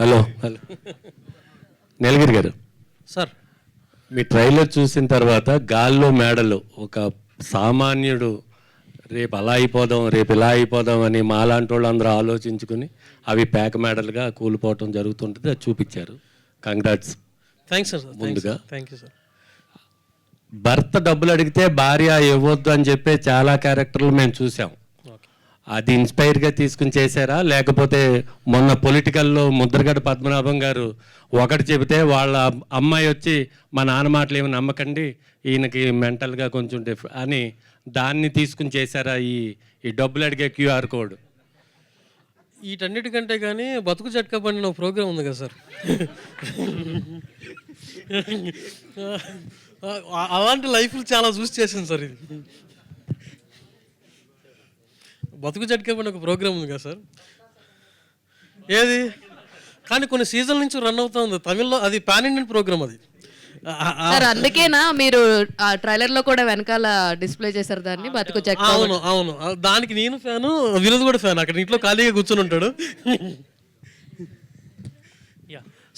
Hello hello నీలగిరి గారు sir మీ trailer చూసిన తర్వాత గాల్లో మేడలు ఒక సామాన్యుడు రేపు అలా అయిపోదాం రేపు ఇలా అయిపోదాం అని మాలాంటి వాళ్ళు అందరూ ఆలోచించుకుని అవి ప్యాక్ మేడలుగా కూలిపోవటం జరుగుతుంటుంది అది చూపించారు కంగ్రాట్స్ థ్యాంక్స్ సార్ ముందుగా థ్యాంక్ యూ సార్ భర్త డబ్బులు అడిగితే భార్య ఇవ్వద్దు అని చెప్పే చాలా క్యారెక్టర్లు మేము చూసాం అది ఇన్స్పైర్గా తీసుకుని చేశారా లేకపోతే మొన్న పొలిటికల్లో ముద్రగడ పద్మనాభం గారు ఒకటి చెబితే వాళ్ళ అమ్మాయి వచ్చి మా నాన్న మాటలు ఏమి నమ్మకండి ఈయనకి మెంటల్గా కొంచెం డిఫ్ అని దాన్ని తీసుకుని చేశారా ఈ ఈ డబ్బులు అడిగే క్యూఆర్ కోడ్ వీటన్నిటికంటే కానీ బతుకు చెట్క బండి ప్రోగ్రామ్ ఉంది కదా సార్ అలాంటి లైఫ్లు చాలా చూసి చేశాను సార్ ఇది బతుకు జట్కేమని ఒక ప్రోగ్రామ్ ఉంది కదా సార్ ఏది కానీ కొన్ని సీజన్ నుంచి రన్ అవుతా ఉంది తమిళ్లో అది పాన్ ఇండియన్ ప్రోగ్రామ్ అది సార్ అందుకేనా మీరు ఆ ట్రైలర్ లో కూడా వెనకాల డిస్ప్లే చేశారు దాన్ని బతుకు జట్ అవును అవును దానికి నేను ఫ్యాను వినోద్ కూడా ఫ్యాన్ అక్కడ ఇంట్లో ఖాళీగా కూర్చొని ఉంటాడు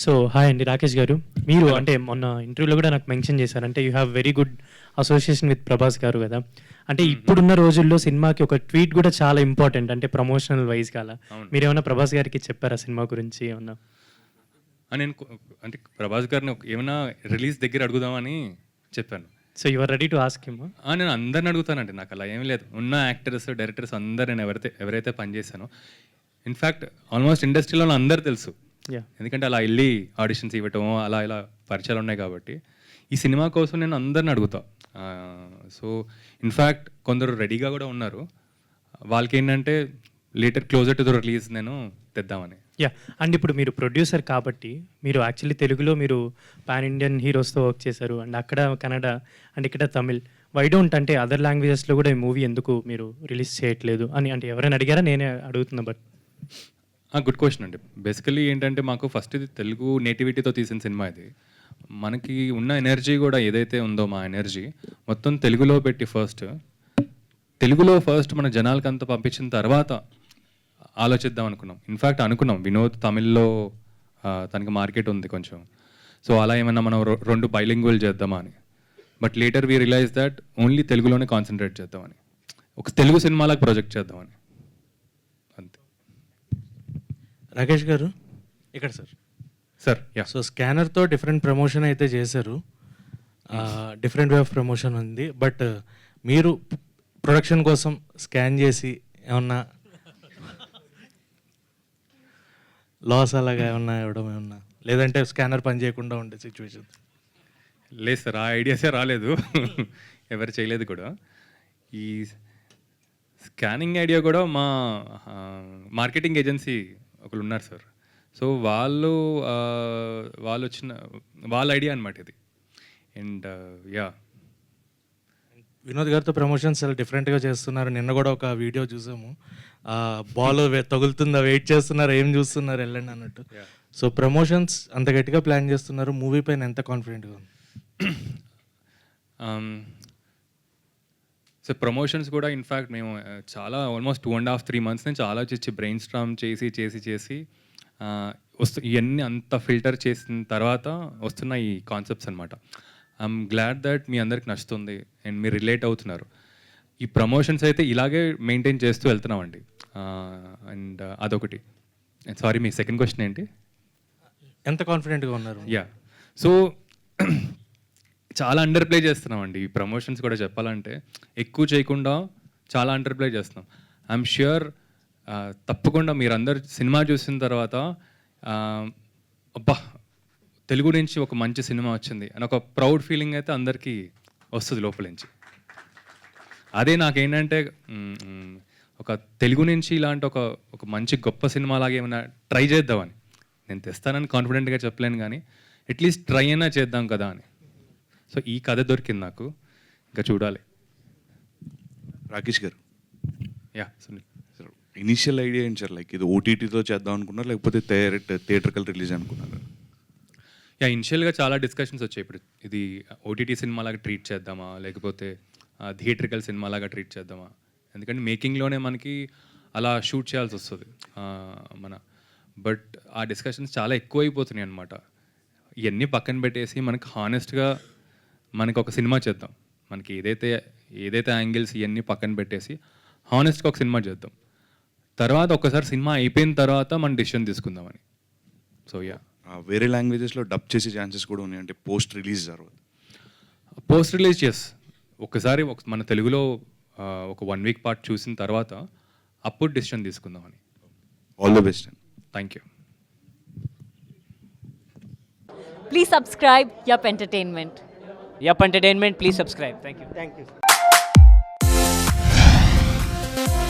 సో హాయ్ అండి రాకేష్ గారు మీరు అంటే మొన్న ఇంటర్వ్యూలో కూడా నాకు మెన్షన్ చేశారు అంటే you have very good association with Prabhas garu కదా అంటే mm-hmm. ఇప్పుడున్న రోజుల్లో సినిమాకి ఒక ట్వీట్ కూడా చాలా ఇంపార్టెంట్ అంటే ప్రమోషనల్ వైజ్ మీరు మీరేమైనా ప్రభాస్ గారికి చెప్పారా సినిమా గురించి ఏమన్నా నేను అంటే ప్రభాస్ గారిని ఏమైనా రిలీజ్ దగ్గర అడుగుదామని చెప్పాను so you are ready to ask him నేను అందరిని అడుగుతానండి నాకు అలా ఏమీ లేదు ఉన్న యాక్టర్స్ డైరెక్టర్స్ అందరు నేను ఎవరైతే ఎవరైతే పనిచేశానో ఇన్ఫ్యాక్ట్ ఆల్మోస్ట్ ఇండస్ట్రీలో అందరు తెలుసు ఎందుకంటే అలా వెళ్ళి ఆడిషన్స్ ఇవ్వటం అలా ఇలా పరిచయాలు ఉన్నాయి కాబట్టి ఈ సినిమా కోసం నేను అందరిని అడుగుతా సో ఇన్ఫ్యాక్ట్ కొందరు రెడీగా కూడా ఉన్నారు వాళ్ళకి ఏంటంటే later closer to the release నేను తెద్దామని యా అండ్ ఇప్పుడు మీరు ప్రొడ్యూసర్ కాబట్టి మీరు యాక్చువల్లీ తెలుగులో మీరు పాన్ ఇండియన్ హీరోస్తో వర్క్ చేశారు అండ్ అక్కడ కన్నడ అండ్ ఇక్కడ తమిళ్ వై డోంట్ అంటే అదర్ లాంగ్వేజెస్లో కూడా ఈ మూవీ ఎందుకు మీరు రిలీజ్ చేయట్లేదు అని అంటే ఎవరైనా అడిగారా నేనే అడుగుతున్నా బట్ గుడ్ క్వశ్చన్ అండి బేసికలీ ఏంటంటే మాకు ఫస్ట్ ఇది తెలుగు నేటివిటీతో తీసిన సినిమా ఇది మనకి ఉన్న ఎనర్జీ కూడా ఏదైతే ఉందో మా ఎనర్జీ మొత్తం తెలుగులో పెట్టి ఫస్ట్ తెలుగులో ఫస్ట్ మన జనాలకు అంత పంపించిన తర్వాత ఆలోచిద్దాం అనుకున్నాం ఇన్ఫ్యాక్ట్ అనుకున్నాం వినోద్ తమిళ్లో తనకి మార్కెట్ ఉంది కొంచెం సో అలా ఏమన్నా మనం రెండు బైలింగ్వల్ చేద్దామా అని but later we realize that only తెలుగులోనే కాన్సన్ట్రేట్ చేద్దామని ఒక తెలుగు సినిమాలకు ప్రొజెక్ట్ చేద్దామని రాకేష్ గారు ఇక్కడ సార్ సార్ యా సో స్కానర్తో డిఫరెంట్ ప్రమోషన్ అయితే చేశారు డిఫరెంట్ వే ఆఫ్ ప్రమోషన్ ఉంది బట్ మీరు ప్రొడక్షన్ కోసం స్కాన్ చేసి ఏమన్నా లాస్ అలాగా ఏమన్నా ఇవ్వడం ఏమన్నా లేదంటే స్కానర్ పని చేయకుండా ఉండే సిచ్యువేషన్ లేదు సార్ ఆ ఐడియాసే రాలేదు ఎవరు చేయలేదు కూడా ఈ స్కానింగ్ ఐడియా కూడా మా మార్కెటింగ్ ఏజెన్సీ ఒకళ్ళు ఉన్నారు సార్ సో వాళ్ళు వాళ్ళు వచ్చిన వాళ్ళ ఐడియా అనమాట ఇది అండ్ యా వినోద్ గారితో ప్రమోషన్స్ చాలా డిఫరెంట్గా చేస్తున్నారు నిన్న కూడా ఒక వీడియో చూసాము బాల్ తగులుతుందా వెయిట్ చేస్తున్నారు ఏం చూస్తున్నారు వెళ్ళండి అన్నట్టు సో ప్రమోషన్స్ అంత గట్టిగా ప్లాన్ చేస్తున్నారు మూవీ పైన ఎంత కాన్ఫిడెంట్గా ఉంది um, సో ప్రమోషన్స్ కూడా ఇన్ఫ్యాక్ట్ మేము uh, చాలా almost two and half three months నుంచి ఆలోచించి బ్రెయిన్ స్ట్రామ్ చేసి చేసి చేసి వస్తు ఇవన్నీ అంత ఫిల్టర్ చేసిన తర్వాత వస్తున్న ఈ కాన్సెప్ట్స్ అనమాట ఐఎమ్ గ్లాడ్ దట్ మీ అందరికి నచ్చుతుంది అండ్ మీరు రిలేట్ అవుతున్నారు ఈ ప్రమోషన్స్ అయితే ఇలాగే మెయింటైన్ చేస్తూ వెళ్తున్నామండి అండ్ uh, అదొకటి సారీ మీ సెకండ్ క్వశ్చన్ ఏంటి ఎంత కాన్ఫిడెంట్గా ఉన్నారు యా సో చాలా అండర్ ప్లే అండి ఈ ప్రమోషన్స్ కూడా చెప్పాలంటే ఎక్కువ చేయకుండా చాలా అండర్ ప్లే చేస్తున్నాం ఐఎమ్ ష్యూర్ తప్పకుండా మీరందరు సినిమా చూసిన తర్వాత అబ్బా తెలుగు నుంచి ఒక మంచి సినిమా వచ్చింది అని ఒక ప్రౌడ్ ఫీలింగ్ అయితే అందరికీ వస్తుంది లోపల నుంచి అదే నాకేంటంటే ఒక తెలుగు నుంచి ఇలాంటి ఒక ఒక మంచి గొప్ప సినిమా లాగా ఏమైనా ట్రై చేద్దామని నేను తెస్తానని కాన్ఫిడెంట్గా చెప్పలేను కానీ అట్లీస్ట్ ట్రై అయినా చేద్దాం కదా అని సో ఈ కథ దొరికింది నాకు ఇంకా చూడాలి రాకేష్ గారు yeah Sunil sir initial idea ఏంటి సార్ లైక్ ఇది ఓటీటీతో చేద్దాం అనుకున్నారు లేకపోతే థియేటర్ థియేటర్కల్ రిలీజ్ అనుకున్నారు యా ఇనిషియల్గా చాలా డిస్కషన్స్ వచ్చాయి ఇప్పుడు ఇది ఓటీటీ సినిమాలాగా ట్రీట్ చేద్దామా లేకపోతే థియేటర్కల్ లాగా ట్రీట్ చేద్దామా ఎందుకంటే మేకింగ్లోనే మనకి అలా షూట్ చేయాల్సి వస్తుంది మన బట్ ఆ డిస్కషన్స్ చాలా ఎక్కువ అయిపోతున్నాయి అనమాట ఇవన్నీ పక్కన పెట్టేసి మనకి హానెస్ట్గా మనకి ఒక సినిమా చేద్దాం మనకి ఏదైతే ఏదైతే యాంగిల్స్ ఇవన్నీ పక్కన పెట్టేసి హానెస్ట్గా ఒక సినిమా చేద్దాం తర్వాత ఒకసారి సినిమా అయిపోయిన తర్వాత మనం డిసిషన్ తీసుకుందామని సో యా వేరే లాంగ్వేజెస్లో డబ్ చేసే ఛాన్సెస్ కూడా ఉన్నాయంటే పోస్ట్ రిలీజ్ తర్వాత పోస్ట్ రిలీజ్ చేస్ ఒకసారి మన తెలుగులో ఒక వన్ వీక్ పార్ట్ చూసిన తర్వాత అప్పుడు డిసిషన్ తీసుకుందామని all the best thank you please subscribe yup entertainment Yup Entertainment. Please subscribe. Thank you. Thank you.